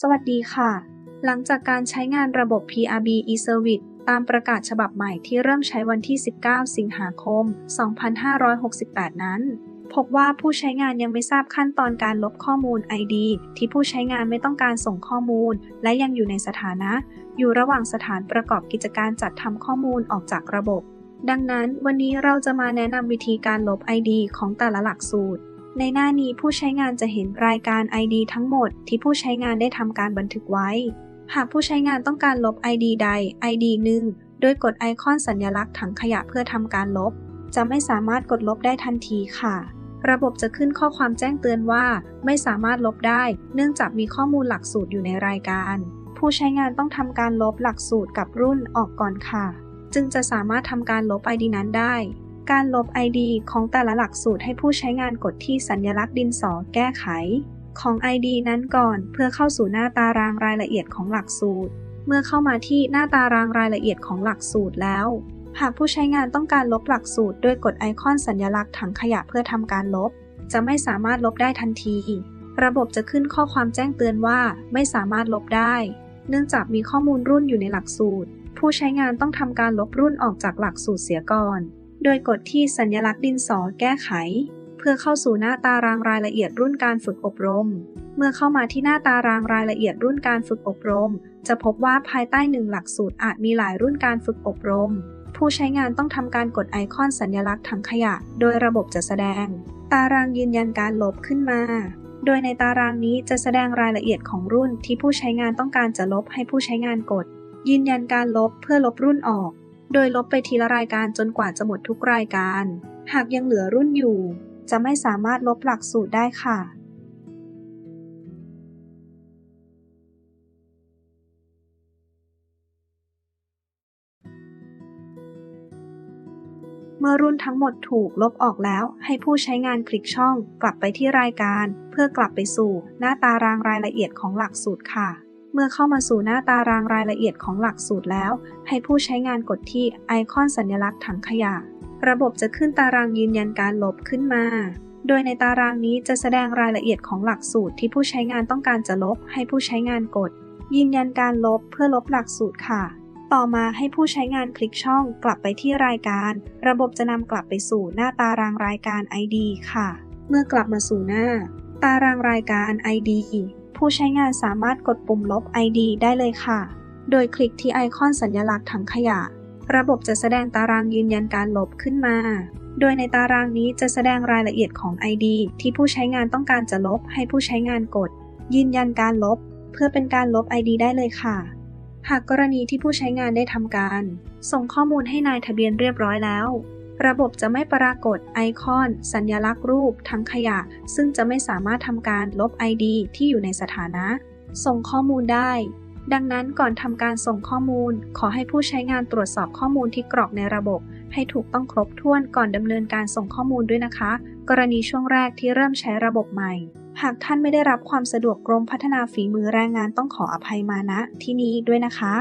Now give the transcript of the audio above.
สวัสดีค่ะ หลังจากการใช้งานระบบ PRB e-service ตามประกาศฉบับใหม่ที่เริ่มใช้วันที่ 19 สิงหาคม 2568 นั้น พบว่าผู้ใช้งานยังไม่ทราบขั้นตอนการลบข้อมูล ID ที่ผู้ใช้งานไม่ต้องการส่งข้อมูล และยังอยู่ในสถานะ อยู่ระหว่างสถานประกอบกิจการจัดทำข้อมูลออกจากระบบ ดังนั้นวันนี้เราจะมาแนะนำวิธีการลบ ID ของแต่ละหลักสูตร ในหน้านี้ผู้ใช้งานจะเห็นรายการ ID ทั้งหมดที่ผู้ใช้งานได้ทำการบันทึกไว้ หากผู้ใช้งานต้องการลบ ID ใด ID หนึ่งโดยกดไอคอนสัญลักษณ์ถังขยะเพื่อทำการลบ จะไม่สามารถกดลบได้ทันทีค่ะ ระบบจะขึ้นข้อความแจ้งเตือนว่า ไม่สามารถลบได้ เนื่องจากมีข้อมูลหลักสูตรอยู่ในรายการ ผู้ใช้งานต้องทำการลบหลักสูตรกับรุ่นออกก่อนค่ะ จึงจะสามารถทำการลบ ID นั้นได้ การลบ ID ของแต่ละหลักสูตรให้ผู้ใช้งานกดที่สัญลักษณ์ดินสอแก้ไข ของ ID นั้นก่อนเพื่อเข้าสู่หน้าตารางรายละเอียดของหลักสูตร เมื่อเข้ามาที่หน้าตารางรายละเอียดของหลักสูตรแล้ว หากผู้ใช้งานต้องการลบหลักสูตรโดยกดไอคอนสัญลักษณ์ถังขยะเพื่อทำการลบ จะไม่สามารถลบได้ทันที ระบบจะขึ้นข้อความแจ้งเตือนว่าไม่สามารถลบได้ เนื่องจากมีข้อมูลรุ่นอยู่ในหลักสูตร ผู้ใช้งานต้องทำการลบรุ่นออกจากหลักสูตรเสียก่อน โดยกดที่สัญลักษณ์ดินสอแก้ไข เพื่อเข้าสู่หน้าตารางรายละเอียดรุ่นการฝึกอบรม เมื่อเข้ามาที่หน้าตารางรายละเอียดรุ่นการฝึกอบรม จะพบว่าภายใต้หนึ่งหลักสูตรอาจมีหลายรุ่นการฝึกอบรม ผู้ใช้งานต้องทำการกดไอคอนสัญลักษณ์ถังขยะ โดยระบบจะแสดง ตารางยืนยันการลบขึ้นมาโดยในตารางนี้จะแสดงรายละเอียดของรุ่นที่ผู้ใช้งานต้องการจะลบให้ผู้ใช้งานกด ยืนยันการลบเพื่อลบรุ่นออก โดยลบไปทีละรายการจนกว่าจะหมดทุกรายการ หากยังเหลือรุ่นอยู่ จะไม่สามารถลบหลักสูตรได้ค่ะเมื่อรุ่นทั้งหมดถูกลบออกแล้ว ให้ผู้ใช้งานคลิกช่องกลับไปที่รายการ เพื่อกลับไปสู่หน้าตารางรายละเอียดของหลักสูตรค่ะ เมื่อเข้ามาสู่หน้าตารางรายละเอียดของหลักสูตรแล้ว ให้ผู้ใช้งานกดที่ไอคอนสัญลักษณ์ถังขยะ ระบบจะขึ้นตารางยืนยันการลบขึ้นมา โดยในตารางนี้จะแสดงรายละเอียดของหลักสูตรที่ผู้ใช้งานต้องการจะลบ ให้ผู้ใช้งานกด ยืนยันการลบเพื่อลบหลักสูตรค่ะ ต่อมาให้ผู้ใช้งานคลิกช่องกลับไปที่รายการ ระบบจะนำกลับไปสู่หน้าตารางรายการ ID ค่ะ เมื่อกลับมาสู่หน้า ตารางรายการ ID ผู้ใช้งานสามารถกดปุ่มลบ ID ได้เลยค่ะ โดยคลิกที่ไอคอนสัญลักษณ์ถังขยะ ระบบจะแสดงตารางยืนยันการลบขึ้นมา โดยในตารางนี้จะแสดงรายละเอียดของ ID ที่ผู้ใช้งานต้องการจะลบให้ผู้ใช้งานกด ยืนยันการลบ เพื่อเป็นการลบ ID ได้เลยค่ะ หากกรณีที่ผู้ใช้งานได้ทำการ ส่งข้อมูลให้นายทะเบียนเรียบร้อยแล้ว ระบบจะไม่ปรากฏไอคอน สัญลักษณ์รูปทั้งขยะ ซึ่งจะไม่สามารถทำการลบ ID ที่อยู่ในสถานะ ส่งข้อมูลได้ ดังนั้นก่อนทำการส่งข้อมูล ขอให้ผู้ใช้งานตรวจสอบข้อมูลที่กรอกในระบบ ให้ถูกต้องครบถ้วนก่อนดำเนินการส่งข้อมูลด้วยนะคะ กรณีช่วงแรกที่เริ่มใช้ระบบใหม่ หากท่านไม่ได้รับความสะดวกกรมพัฒนาฝีมือแรงงานต้องขออภัยมาณที่นี้ด้วยนะคะ